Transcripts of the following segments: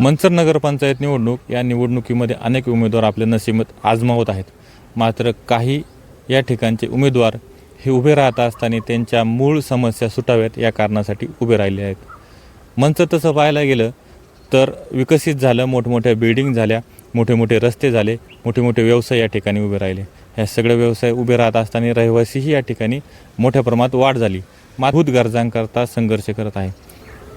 मंचर नगरपंचायत निवडणूक या निवडणुकीमध्ये अनेक उमेदवार आपले नशिमत आजमावत आहेत. मात्र काही या ठिकाणचे उमेदवार हे उभे राहत असताना त्यांच्या मूळ समस्या सुटाव्यात या कारणासाठी उभे राहिले आहेत. मंचर तसं पाहायला गेलं तर विकसित झालं मोठमोठ्या बिल्डिंग झाल्या मोठे मोठे रस्ते झाले मोठे मोठे व्यवसाय या ठिकाणी उभे राहिले. ह्या सगळे व्यवसाय उभे राहत असताना रहिवासीही या ठिकाणी मोठ्या प्रमाणात वाढ झाली. मातभूत गरजांकरता संघर्ष करत आहे.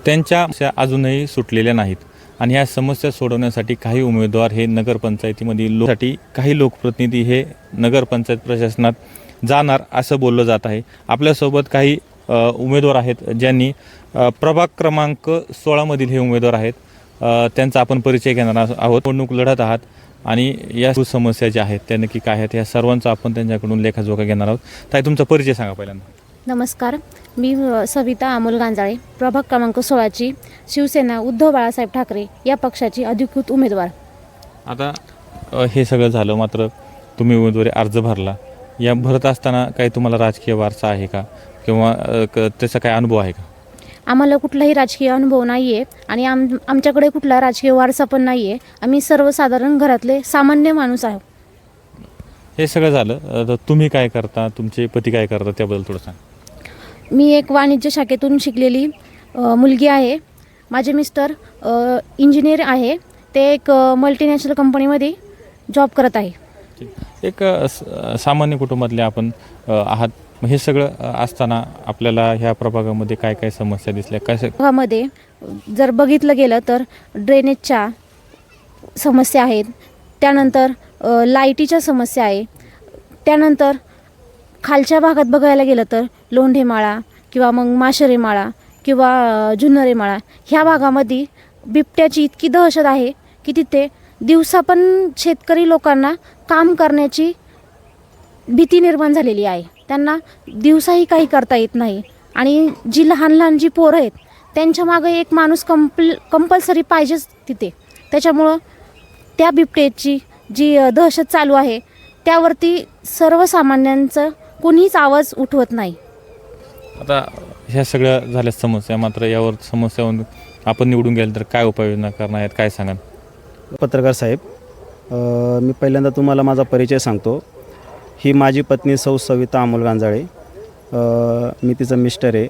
त्यांच्या अजूनही सुटलेल्या नाहीत. आणि ह्या समस्या सोडवण्यासाठी काही उमेदवार हे नगरपंचायतीमधील लोकसाठी काही लोकप्रतिनिधी हे नगरपंचायत प्रशासनात जाणार असं बोललं जात आहे. आपल्यासोबत काही उमेदवार आहेत ज्यांनी प्रभाग क्रमांक सोळामधील हे उमेदवार आहेत. त्यांचा आपण परिचय घेणार आहोत. निवडणूक लढत आहात आणि या समस्या ज्या आहेत त्या नक्की काय आहेत या सर्वांचा आपण त्यांच्याकडून लेखाजोखा घेणार आहोत. ताई तुमचा परिचय सांगा पहिल्यांदा. नमस्कार. मी सविता अमोल गांजाळे प्रभाग क्रमांक सोळाची शिवसेना उद्धव बाळासाहेब ठाकरे या पक्षाची अधिकृत उमेदवार. आता अ, हे सगळं झालं मात्र तुम्ही उमेदवारी अर्ज भरला. या भरत असताना काही तुम्हाला राजकीय वारसा आहे का? किंवा अ, क- त्याचा काही अनुभव आहे का? आम्हाला कुठलाही राजकीय अनुभव नाही आहे आणि आम आमच्याकडे कुठला राजकीय वारसा पण नाही आहे आम्ही सर्वसाधारण घरातले सामान्य माणूस आहोत हे सगळं झालं. अ, तर तुम्ही काय करता? तुमचे पती काय करतात? त्याबद्दल थोडं सांग. मी एक वाणिज्य शाखेतून शिकलेली मुलगी आहे. माझे मिस्टर इंजिनियर आहे. ते एक मल्टीनॅशनल कंपनीमध्ये जॉब करत आहे. एक सामान्य कुटुंबातले आपण आहात. हे सगळं असताना आपल्याला ह्या प्रभागामध्ये काय काय समस्या दिसल्या? काय भागामध्ये जर बघितलं गेलं तर ड्रेनेजच्या समस्या आहेत. त्यानंतर लाईटीच्या समस्या आहे. त्यानंतर खालच्या भागात बघायला गेलं तर लोंढेमाळा किंवा मग माशरेमाळा किंवा जुन्नरेमाळा ह्या भागामध्ये बिबट्याची इतकी दहशत आहे की तिथे दिवसा पण शेतकरी लोकांना काम करण्याची भीती निर्माण झालेली आहे. त्यांना दिवसाही काही करता येत नाही. आणि जी लहान लहान जी पोरं आहेत त्यांच्या मागे एक माणूस कंपल कंपल्सरी पाहिजेच तिथे. त्याच्यामुळं त्या बिबटेची जी दहशत चालू आहे त्यावरती सर्वसामान्यांचं कोणीच आवाज उठवत नाही. आता ह्या सगळ्या झाल्या समस्या मात्र यावर समस्यावर आपण निवडून गेलं तर काय उपाययोजना करणार आहेत काय सांगाल? पत्रकार साहेब अ, मी पहिल्यांदा तुम्हाला माझा परिचय सांगतो. ही माझी पत्नी सौ सविता अमोल गांजाळे. अ, मी तिचं मिस्टर आहे.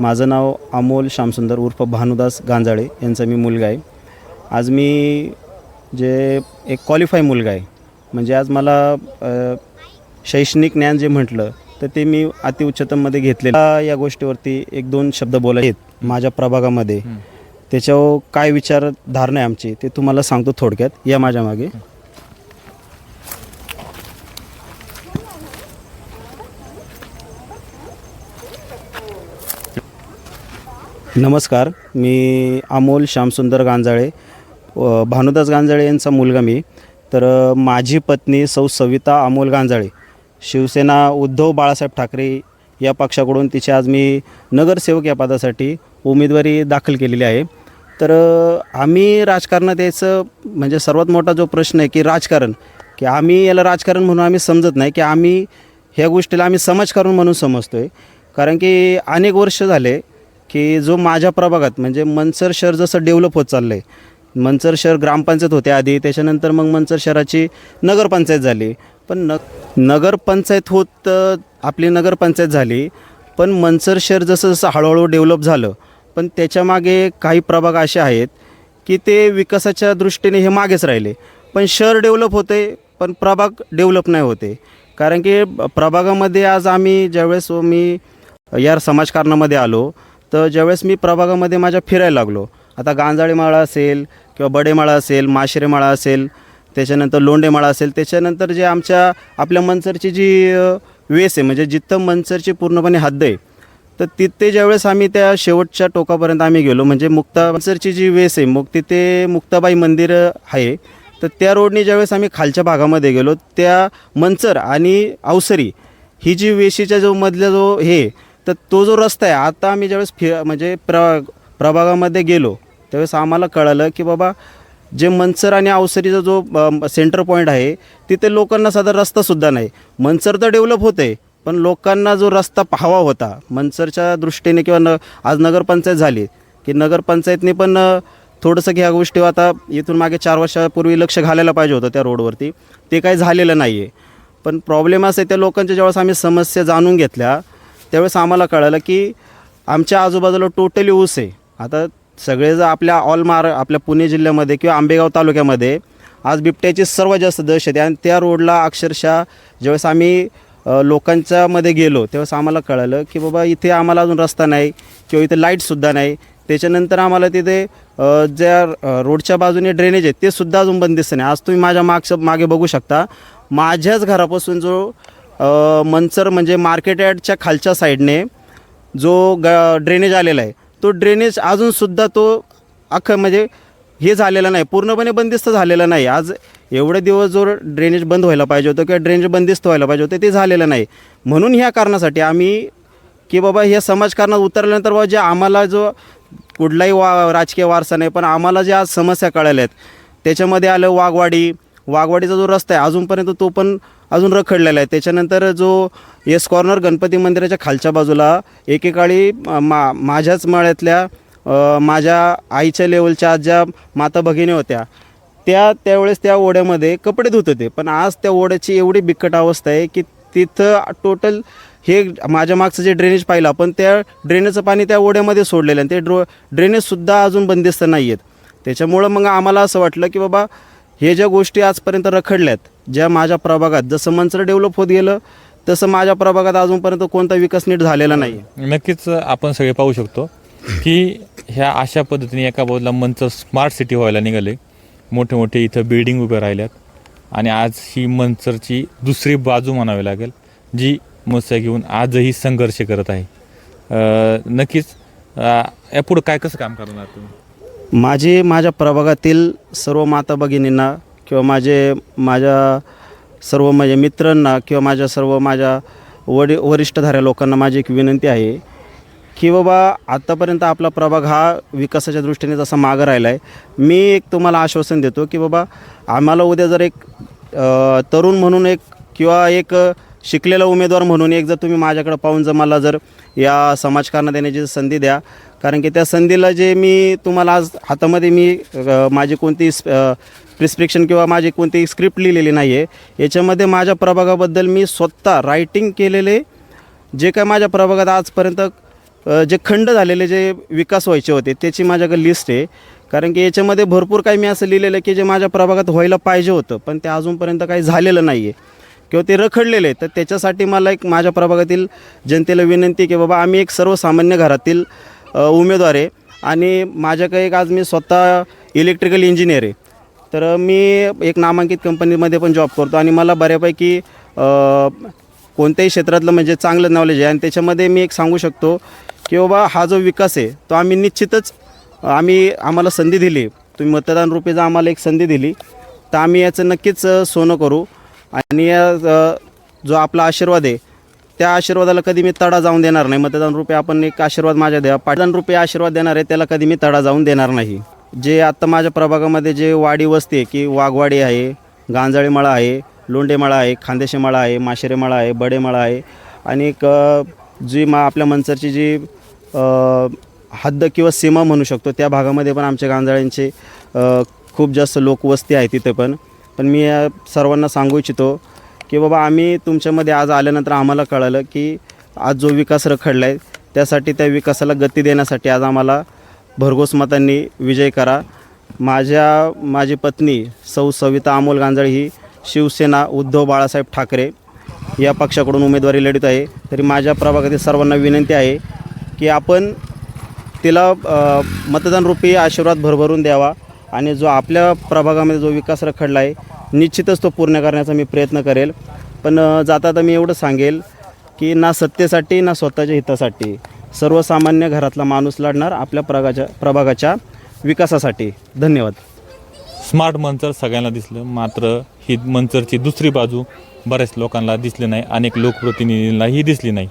माझं नाव अमोल श्यामसुंदर उर्फ भानुदास गांजाळे यांचा मी मुलगा आहे. आज मी जे एक क्वालिफाय मुलगा आहे. म्हणजे आज मला अ, शैक्षणिक ज्ञान जे म्हटलं तर ते मी अतिउच्चतममध्ये घेतलेलं मला या गोष्टीवरती एक दोन शब्द बोलायचे आहेत माझ्या प्रभागामध्ये. त्याच्यावर काय विचारधारणा आहे आमची ते तुम्हाला सांगतो थोडक्यात. या माझ्या मागे. नमस्कार मी अमोल श्यामसुंदर गांजाळे. भानुदास गांजाळे यांचा मुलगा मी. तर माझी पत्नी सौ सविता अमोल गांजाळे. शिवसेना उद्धव बाळासाहेब ठाकरे या पक्षाकडून तिचे आज मी नगरसेवक या पदासाठी उमेदवारी दाखल केलेली आहे. तर आम्ही राजकारणात यायचं म्हणजे सर्वात मोठा जो प्रश्न आहे की राजकारण की आम्ही याला राजकारण म्हणून आम्ही समजत नाही की आम्ही ह्या गोष्टीला आम्ही समाजकारण म्हणून समजतो आहे कारण की अनेक वर्ष झाले की जो माझ्या प्रभागात म्हणजे मनसर शहर जसं डेव्हलप होत चाललं आहे मनसर शहर ग्रामपंचायत होते आधी त्याच्यानंतर मग मनसर शहराची नगरपंचायत झाली पण न नगरपंचायत होत आपली नगरपंचायत झाली पण मनसर शहर जसं जसं हळूहळू डेव्हलप झालं पण त्याच्यामागे काही प्रभाग असे आहेत की ते विकासाच्या दृष्टीने हे मागेच राहिले. पण शहर डेव्हलप होते पण प्रभाग डेव्हलप नाही होते. कारण की प्रभागामध्ये आज आम्ही ज्यावेळेस मी या समाजकारणामध्ये आलो तर ज्यावेळेस मी प्रभागामध्ये माझ्या फिरायला लागलो आता गांजाळीमाळा असेल किंवा बडेमाळा असेल माशेरेमाळा असेल त्याच्यानंतर लोंढेमाळा असेल त्याच्यानंतर जे आमच्या आपल्या मनसरची जी वेस आहे म्हणजे जिथं मनसरची पूर्णपणे हद्द आहे तर तिथे ज्यावेळेस आम्ही त्या शेवटच्या टोकापर्यंत आम्ही गेलो म्हणजे मुक्ता मनसरची जी वेस आहे मग तिथे मुक्ताबाई मंदिर आहे तर त्या रोडने ज्यावेळेस आम्ही खालच्या भागामध्ये गेलो त्या मनसर आणि अवसरी ही जी वेशीच्या जो मधला जो हे तर तो जो रस्ता आहे आता आम्ही ज्यावेळेस फि म्हणजे प्र प्रभागामध्ये गेलो त्यावेळेस आम्हाला कळालं की बाबा जे मनसर आणि अवसरीचा जो अ, सेंटर पॉईंट आहे तिथे लोकांना साधा रस्तासुद्धा नाही. मनसर तर डेव्हलप होते पण लोकांना जो रस्ता पाहावा होता मनसरच्या दृष्टीने किंवा न आज नगरपंचायत झाली की नगरपंचायतने पण अ, थोडंसं ह्या गोष्टी आता इथून मागे चार वर्षापूर्वी लक्ष घालायला पाहिजे होतं त्या रोडवरती ते काही झालेलं नाही आहे पण प्रॉब्लेम असं आहे त्या लोकांच्या ज्यावेळेस आम्ही समस्या जाणून घेतल्या त्यावेळेस आम्हाला कळालं की आमच्या आजूबाजूला टोटली ऊस आहे. आता सगळे जर आपल्या ऑल आपल्या पुणे जिल्ह्यामध्ये किंवा आंबेगाव तालुक्यामध्ये आज बिबट्याची सर्वात जास्त दहशत आहे आणि त्या रोडला अक्षरशः ज्यावेळेस आम्ही लोकांच्यामध्ये लोकांच्या मध्ये गेलो तेव्हा आम्हाला कळालं की बाबा इथे आम्हाला अजून रस्ता नाही किंवा इथे लाईटसुद्धा नाही. त्याच्यानंतर आम्हाला तिथे ज्या रोडच्या बाजूने ड्रेनेज आहे ते सुद्धा अजून बंदिस्त नाही. आज तुम्ही माझ्या मागचं मागे बघू शकता माझ्याच घरापासून जो मंचर म्हणजे मार्केट यार्डच्या खालच्या साईडने जो ग ड्रेनेज आलेला आहे तो ड्रेनेज अजूनसुद्धा तो अख्खं म्हणजे हे झालेला नाही पूर्णपणे बंदिस्त झालेला नाही. आज एवढे दिवस जो ड्रेनेज बंद व्हायला पाहिजे होतं किंवा ड्रेनेज बंदिस्त व्हायला पाहिजे होतं ते झालेलं नाही. म्हणून ह्या कारणासाठी आम्ही की बाबा ह्या समाजकारणात उतरल्यानंतर बाबा जे आम्हाला जो कुठलाही वा राजकीय वारसा नाही पण आम्हाला ज्या आज समस्या कळाल्या आहेत त्याच्यामध्ये आलं वाघवाडी. वाघवाडीचा जो रस्ता आहे अजूनपर्यंत तो पण अजून रखडलेला आहे. त्याच्यानंतर जो येस कॉर्नर गणपती मंदिराच्या खालच्या बाजूला एकेकाळी मा माझ्याच मळ्यातल्या माझ्या आईच्या लेवलच्या ज्या माता भगिनी होत्या त्या त्यावेळेस त्या ओढ्यामध्ये कपडे धुत होते. पण आज त्या ओढ्याची एवढी बिकट अवस्था आहे की तिथं टोटल हे माझ्या मागचं जे ड्रेनेज पाहिलं आपण त्या ड्रेनेजचं पाणी त्या ओढ्यामध्ये सोडलेलं आहे. आणि ते ड्रो ड्रेनेजसुद्धा अजून बंदिस्त नाही आहेत त्याच्यामुळं मग आम्हाला असं वाटलं की बाबा हे ज्या गोष्टी आजपर्यंत रखडल्यात ज्या माझ्या प्रभागात जसं मंचर डेव्हलप होत गेलं तसं माझ्या प्रभागात अजूनपर्यंत कोणता विकास नीट झालेला नाही. नक्कीच आपण सगळे पाहू शकतो की ह्या अशा पद्धतीने एका बाजूला मंच स्मार्ट सिटी व्हायला निघाले. मोठे मोठे इथं बिल्डिंग उभे राहिल्यात. आणि आज ही मंचरची दुसरी बाजू म्हणावी लागेल जी मुस्या घेऊन आजही संघर्ष करत आहे. नक्कीच यापुढं काय कसं काम करणार तुम्ही? माझे माझ्या प्रभागातील सर्व माता भगिनींना किंवा माझे माझ्या सर्व माझ्या मित्रांना किंवा माझ्या सर्व माझ्या वडि वरिष्ठधाऱ्या लोकांना माझी एक विनंती आहे की बाबा आत्तापर्यंत आपला प्रभाग हा विकासाच्या दृष्टीने जसा मागं राहिला आहे मी एक तुम्हाला आश्वासन देतो की बाबा आम्हाला उद्या जर एक तरुण म्हणून एक किंवा एक शिकलेला उमेदवार म्हणून एक जर तुम्ही माझ्याकडे पाहून जर मला जर या समाजकारणात येण्याची संधी द्या कारण की त्या संधीला जे मी तुम्हाला आज हातामध्ये मी माझी कोणती प्रिस्क्रिप्शन किंवा माझी कोणती स्क्रिप्ट लिहिलेली नाही आहे याच्यामध्ये माझ्या प्रभागाबद्दल मी स्वतः रायटिंग केलेले जे काय माझ्या प्रभागात आजपर्यंत जे खंड झालेले जे विकास व्हायचे होते त्याची माझ्याकडे लिस्ट आहे. कारण की याच्यामध्ये भरपूर काही मी असं लिहिलेलं आहे की जे माझ्या प्रभागात व्हायला पाहिजे होतं पण ते अजूनपर्यंत काही झालेलं नाही आहे किंवा ते रखडलेले आहे तर त्याच्यासाठी मला एक माझ्या प्रभागातील जनतेला विनंती की बाबा आम्ही एक सर्वसामान्य घरातील उमेदवार आहे आणि माझ्याकडे एक आज मी स्वतः इलेक्ट्रिकल इंजिनियर आहे. तर मी एक नामांकित कंपनीमध्ये पण जॉब करतो आणि मला बऱ्यापैकी कोणत्याही क्षेत्रातलं म्हणजे चांगलं नॉलेज आहे. आणि त्याच्यामध्ये मी एक सांगू शकतो की बाबा हा जो विकास आहे तो आम्ही निश्चितच आम्ही आम्हाला संधी दिली. तुम्ही मतदान रूपी जर आम्हाला एक संधी दिली तर आम्ही याचं नक्कीच सोनं करू. आणि जो आपला आशीर्वाद आहे त्या आशीर्वादाला कधी मी तडा जाऊन देणार नाही. मतदान रुपये आपण एक आशीर्वाद माझ्या द्या पाटदान रुपये आशीर्वाद देणार आहे त्याला कधी मी तडा जाऊन देणार नाही. जे आत्ता माझ्या प्रभागामध्ये जे वाडी वस्ती आहे की वाघवाडी आहे गांजाळी मळा आहे लोंडेमाळा आहे खांदेशीमाळा आहे माशेरेमाळा आहे बडेमाळा आहे आणि एक जी मा आपल्या मनसरची जी हद्द किंवा सीमा म्हणू शकतो त्या भागामध्ये पण आमच्या गांजाळ्यांचे खूप जास्त लोकवस्ती आहे तिथे पण. पण मी सर्वांना सांगू इच्छितो की बाबा आम्ही तुमच्यामध्ये आज आल्यानंतर आम्हाला कळालं की आज जो विकास रखडला आहे त्यासाठी त्या विकासाला गती देण्यासाठी आज आम्हाला भरघोस मतांनी विजय करा. माझ्या माझी पत्नी सौ सविता अमोल गांजळ ही शिवसेना उद्धव बाळासाहेब ठाकरे या पक्षाकडून उमेदवारी लढत आहे. तरी माझ्या प्रभागातील सर्वांना विनंती आहे की आपण तिला मतदानरूपी मतदान रूपी आशीर्वाद भरभरून द्यावा. आणि जो आपल्या प्रभागामध्ये जो विकास रखडला आहे निश्चितच तो पूर्ण करण्याचा मी प्रयत्न करेल. पण जाता आता मी एवढं सांगेल की ना सत्तेसाठी ना स्वतःच्या हितासाठी सर्वसामान्य घरातला माणूस लढणार आपल्या प्रभागाच्या प्रभागाच्या विकासासाठी. धन्यवाद. स्मार्ट मंचर सगळ्यांना दिसलं मात्र ही मंचरची दुसरी बाजू बऱ्याच लोकांना दिसली नाही अनेक लोकप्रतिनिधींनाही दिसली नाही.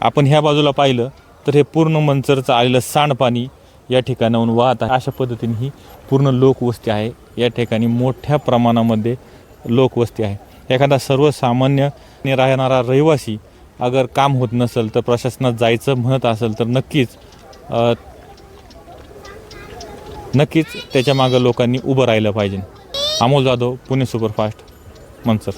आपण ह्या बाजूला पाहिलं तर हे पूर्ण मंचरचं आलेलं सांडपाणी या ठिकाणाहून वाहत आहे. अशा पद्धतीने ही पूर्ण लोकवस्ती आहे. या ठिकाणी मोठ्या प्रमाणामध्ये लोकवस्ती आहे. एखादा सर्वसामान्य राहणारा रहिवासी अगर काम होत नसेल तर प्रशासनात जायचं म्हणत असेल तर नक्कीच नक्कीच त्याच्या मागं लोकांनी उभं राहिलं पाहिजे. अमोल जाधव पुणे सुपरफास्ट मनसर.